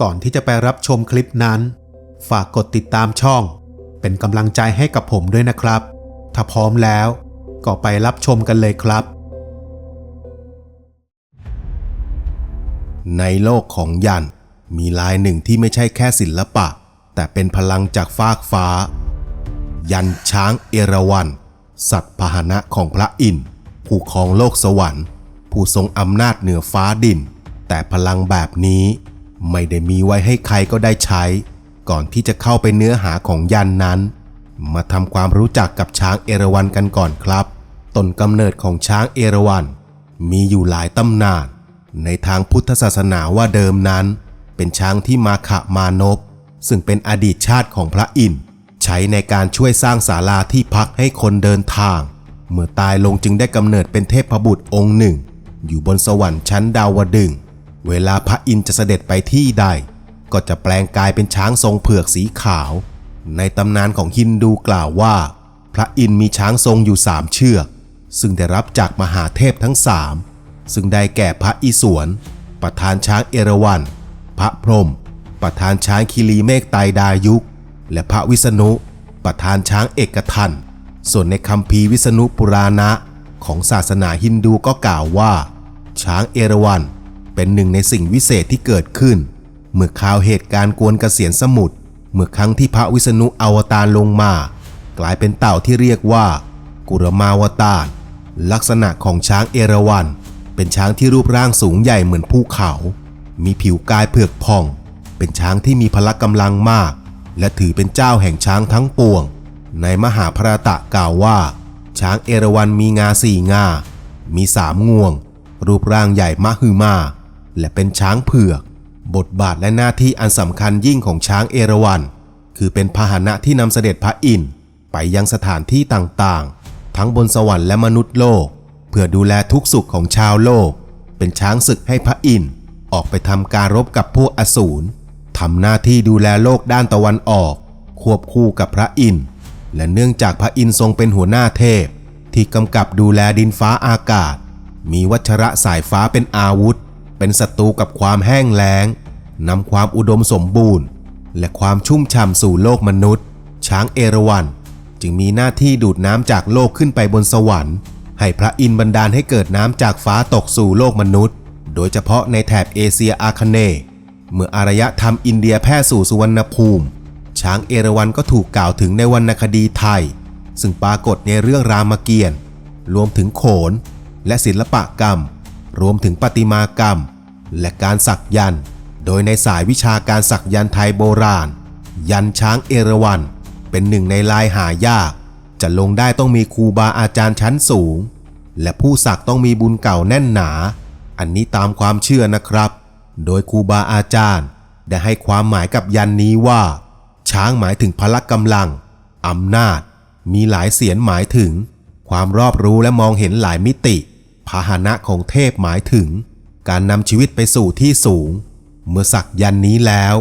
ก่อนที่จะไปรับชมคลิปนั้น ฝากกดติดตามช่อง เป็นกำลังใจให้กับผมด้วยนะครับ ถ้าพร้อมแล้วก็ไปรับชมกันเลยครับ ในโลกของยันมีลายหนึ่งที่ไม่ใช่แค่ศิลปะ แต่เป็นพลังจากฟากฟ้า ยันช้างเอราวัณสัตว์พาหนะของพระอินทร์ผู้ครองโลกสวรรค์ ผู้ทรงอำนาจเหนือฟ้าดิน แต่พลังแบบนี้ ไม่ได้มีไว้ให้ใครก็ได้ใช้ ก่อนที่จะเข้าไปเนื้อหาของยันนั้น มาทำความรู้จักกับช้างเอราวัณกันก่อนครับต้นกำเนิดของช้างเอราวัณมีอยู่หลายตำนาน ในทางพุทธศาสนาว่าเดิมนั้น เป็นช้างที่มาขะมานพซึ่งเป็นอดีตชาติของพระอินทร์ใช้ในการช่วยสร้างศาลาที่พักให้คนเดินทาง เมื่อตายลงจึงได้กำเนิดเป็นเทพบุตรองค์หนึ่ง อยู่บนสวรรค์ชั้นดาวดึง เวลาพระอินทร์จะเสด็จไปที่ใด ก็จะแปลงกายเป็นช้างทรงเผือกสีขาว ในตำนานของฮินดูกล่าวว่า พระอินทร์มีช้างทรงอยู่สามเชือก ซึ่งได้รับจากมหาเทพทั้งสามซึ่งได้แก่พระอิศวร ประธานช้างเอราวัณพระพรหมประธานช้างคิรีเมฆไตรดายุกและพระวิษณุ ประธานช้างเอกทันส่วนในคัมภีวิษณุปุราณะของศาสนาฮินดูก็กล่าวว่า ช้างเอราวัณ เป็นหนึ่งในสิ่งวิเศษที่เกิดขึ้น เมื่อข่าวเหตุการณ์กวนเกษียณสมุทรเมื่อครั้งที่พระวิษณุอวตารลงมา กลายเป็นเต่าที่เรียกว่า กุรมาวตารลักษณะของช้างเอราวัณเป็นช้างที่รูปร่างสูงใหญ่เหมือนภูเขา มีผิวกายเผือกผ่อง เป็นช้างที่มีพละกำลังมาก และถือเป็นเจ้าแห่งช้างทั้งปวง ในมหาพระตะกล่าวว่า ช้างเอราวัณมีงาสี่งา มีสามงวง รูปร่างใหญ่มหึมา และเป็นช้างเผือก บทบาทและหน้าที่อันสำคัญยิ่งของช้างเอราวัณคือเป็นพาหนะที่นำเสด็จพระอินทร์ไปยังสถานที่ต่างๆ ทั้งบนสวรรค์และมนุษย์โลก เพื่อดูแลทุกสุขของชาวโลก เป็นช้างศึกให้พระอินทร์ออกไปทำการรบกับพวกอสูรทำหน้าที่ดูแลโลกด้านตะวันออก ควบคู่กับพระอินทร์และเนื่องจากพระอินทร์ทรงเป็นหัวหน้าเทพ ที่กำกับดูแลดินฟ้าอากาศ มีวัชระสายฟ้าเป็นอาวุธ เป็นศัตรูกับความแห้งแล้งนำความอุดมสมบูรณ์ และความชุ่มฉ่ำสู่โลกมนุษย์ ช้างเอราวัณจึงมีหน้าที่ดูดน้ำจากโลกขึ้นไปบนสวรรค์ ให้พระอินทร์บันดาลให้เกิดน้ำจากฟ้าตกสู่โลกมนุษย์ โดยเฉพาะในแถบเอเชียอาคเนย์เมื่ออารยธรรมอินเดียแพร่สู่สุวรรณภูมิ ช้างเอราวัณก็ถูกกล่าวถึงในวรรณคดีไทย ซึ่งปรากฏในเรื่องรามเกียรติ์รวมถึงโขน และศิลปกรรม รวมถึงประติมากรรม และการสักยันต์โดยในสายวิชาการสักยันต์ไทยโบราณ ยันช้างเอราวัณเป็นหนึ่งในลายหายาก จะลงได้ต้องมีครูบาอาจารย์ชั้นสูง และผู้สักต้องมีบุญเก่าแน่นหนา อันนี้ตามความเชื่อนะครับ โดยครูบาอาจารย์ได้ให้ความหมายกับยันนี้ว่า ช้างหมายถึงพละกำลังอำนาจ มีหลายเสียนหมายถึง ความรอบรู้และมองเห็นหลายมิติ พาหนะของเทพหมายถึง การนำชีวิตไปสู่ที่สูง เมื่อสักยันนี้แล้ว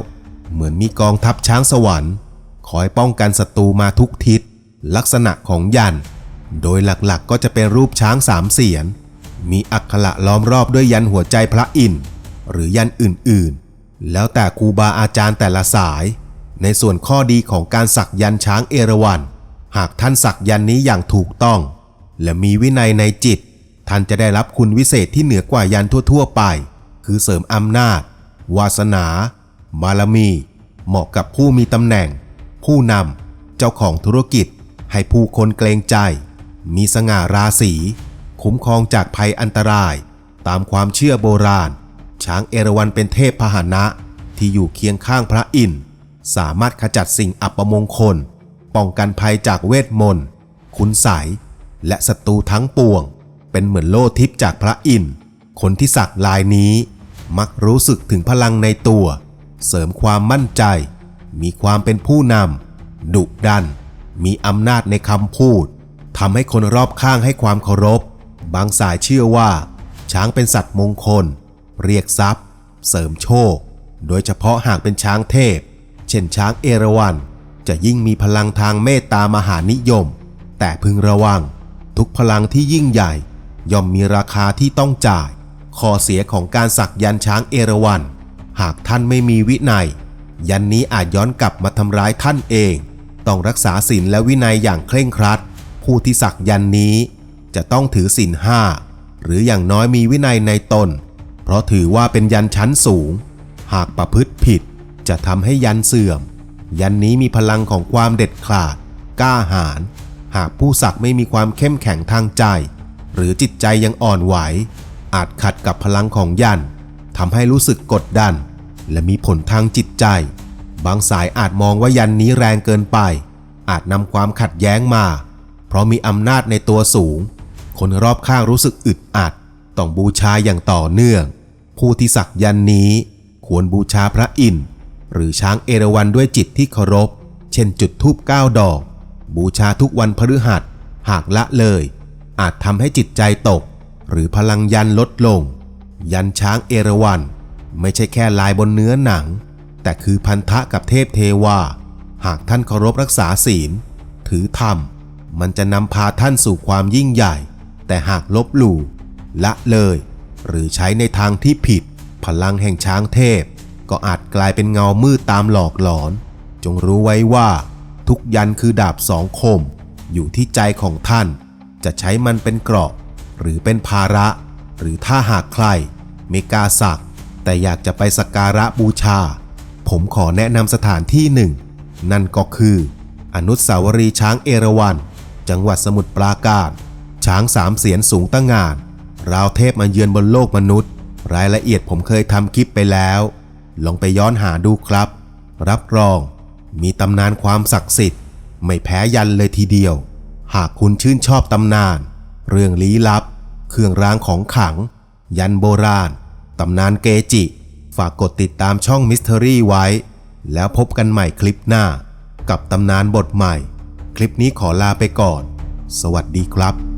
เหมือนมีกองทัพช้างสวรรค์ คอยป้องกันศัตรูมาทุกทิศ ลักษณะของยัน โดยหลักๆก็จะเป็นรูปช้างสามเสียน มีอักขระล้อมรอบด้วยยันหัวใจพระอินทร์หรือยันอื่นๆ แล้วแต่ครูบาอาจารย์แต่ละสาย ในส่วนข้อดีของการสักยันช้างเอราวัณหากท่านสักยันนี้อย่างถูกต้อง และมีวินัยในจิต ท่านจะได้รับคุณวิเศษที่เหนือกว่ายันทั่ว ๆ ไป คือเสริมอำนาจ วาสนา บารมี เหมาะกับผู้มีตำแหน่ง ผู้นำ เจ้าของธุรกิจ ให้ผู้คนเกรงใจ มีสง่าราศี คุ้มครองจากภัยอันตราย ตามความเชื่อโบราณ ช้างเอราวัณเป็นเทพพหนะ ที่อยู่เคียงข้างพระอินทร์ สามารถขจัดสิ่งอัปมงคล ป้องกันภัยจากเวทมนต์ คุณใสยและศัตรูทั้งปวง เป็นเหมือนโล่ทิพย์จากพระอินทร์คนที่สักลายนี้มักรู้สึกถึงพลังในตัว เสริมความมั่นใจ มีความเป็นผู้นำดุดัน มีอำนาจในคำพูดทำให้คนรอบข้างให้ความเคารพ บางสายเชื่อว่า ช้างเป็นสัตว์มงคล เรียกทรัพย์ เสริมโชค โดยเฉพาะหากเป็นช้างเทพ เช่นช้างเอราวัณจะยิ่งมีพลังทางเมตตามหานิยม แต่พึงระวัง ทุกพลังที่ยิ่งใหญ่ ย่อมมีราคาที่ต้องจ่าย ข้อเสียของการสักยันช้างเอราวัณหากท่านไม่มีวินัย ยันนี้อาจย้อนกลับมาทำร้ายท่านเอง ต้องรักษาศีลและวินัยอย่างเคร่งครัด ผู้ที่สักยันนี้ จะต้องถือศีลห้าหรืออย่างน้อยมีวินัยในตน เพราะถือว่าเป็นยันชั้นสูง หากประพฤติผิดจะทำให้ยันเสื่อม ยันนี้มีพลังของความเด็ดขาด กล้าหาญหากผู้สักไม่มีความเข้มแข็งทางใจ หรือจิตใจยังอ่อนไหว อาจขัดกับพลังของยันทำให้รู้สึกกดดัน และมีผลทางจิตใจ บางสายอาจมองว่ายันนี้แรงเกินไป อาจนำความขัดแย้งมา เพราะมีอำนาจในตัวสูง คนรอบข้างรู้สึกอึดอัด ต้องบูชาอย่างต่อเนื่อง ผู้ที่สักยันนี้ควรบูชาพระอินทร์หรือช้างเอราวัณด้วยจิตที่เคารพ เช่นจุดธูปเก้าดอก บูชาทุกวันพฤหัส หากละเลย อาจทำให้จิตใจตก หรือพลังยันลดลง ยันช้างเอราวัณไม่ใช่แค่ลายบนเนื้อหนัง แต่คือพันธะกับเทพเทวา หากท่านเคารพรักษาศีล ถือธรรม มันจะนำพาท่านสู่ความยิ่งใหญ่ แต่หากลบหลู่ละเลย หรือใช้ในทางที่ผิด พลังแห่งช้างเทพ ก็อาจกลายเป็นเงามืดตามหลอกหลอน จงรู้ไว้ว่า ทุกยันคือดาบสองคม อยู่ที่ใจของท่าน จะใช้มันเป็นเกราะ หรือเป็นภาระ หรือถ้าหากใครไม่กล้าสัก แต่อยากจะไปสักการะบูชา ผมขอแนะนำสถานที่หนึ่ง นั่นก็คือ อนุสาวรีย์ช้างเอราวัณจังหวัดสมุทรปราการ ช้างสามเสียนสูงตั้งงาน ราวเทพมาเยือนบนโลกมนุษย์ รายละเอียดผมเคยทำคลิปไปแล้ว ลองไปย้อนหาดูครับ รับรอง มีตำนานความศักดิ์สิทธิ์ ไม่แพ้ยันเลยทีเดียว หากคุณชื่นชอบตำนาน เรื่องลี้ลับ เครื่องรางของขลัง ยันโบราณ ตำนานเกจิ ฝากกดติดตามช่องมิส t ท r y ไว้ แล้วพบกันใหม่คลิปหน้า กับตำนานบทใหม่ คลิปนี้ขอลาไปก่อน สวัสดีครับ